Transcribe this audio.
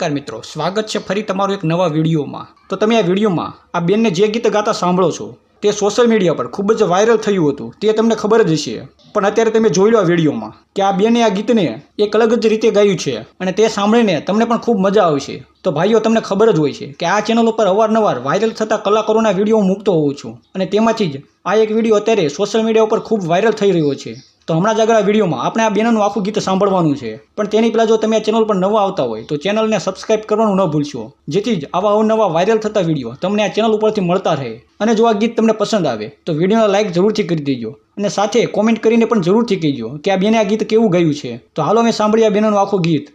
નમસ્કાર મિત્રો, સ્વાગત છે ફરી તમારું એક નવા વિડીયોમાં. તો તમે આ વિડીયોમાં આ બેનને જે ગીત ગાતા સાંભળો છો, તે સોશિયલ મીડિયા પર ખૂબ જ વાયરલ થયું હતું, તે તમને ખબર જ હશે. પણ અત્યારે તમે જોઈ લો આ વિડીયોમાં કે આ બેને આ ગીતને એક અલગ જ રીતે ગાયું છે અને તે સાંભળીને તમને પણ ખૂબ મજા આવશે. તો ભાઈઓ, તમને ખબર જ હોય છે કે આ ચેનલ ઉપર અવારનવાર વાયરલ થતા કલાકારોના વીડિયો મૂકતો હોઉં છું અને તેમાંથી જ આ એક વીડિયો અત્યારે સોશિયલ મીડિયા ઉપર ખૂબ વાયરલ થઈ રહ્યો છે. તો હમણાં જ આગળ વિડીયોમાં આપણે આ બેનનું આખું ગીત સાંભળવાનું છે. પણ તેની પહેલાં જો તમે આ ચેનલ પર નવા આવતા હોય, તો ચેનલને સબસ્ક્રાઇબ કરવાનું ન ભૂલશો. જેથી જ આવા અવનવા વાયરલ થતા વીડિયો તમને આ ચેનલ ઉપરથી મળતા રહે. અને જો આ ગીત તમને પસંદ આવે, તો વિડીયોને લાઇક જરૂરથી કરી દેજો. અને સાથે કોમેન્ટ કરીને પણ જરૂરથી કહેજો કે આ બેને આ ગીત કેવું ગયું છે. તો હાલો મેં સાંભળ્યા બેનનું આખું ગીત.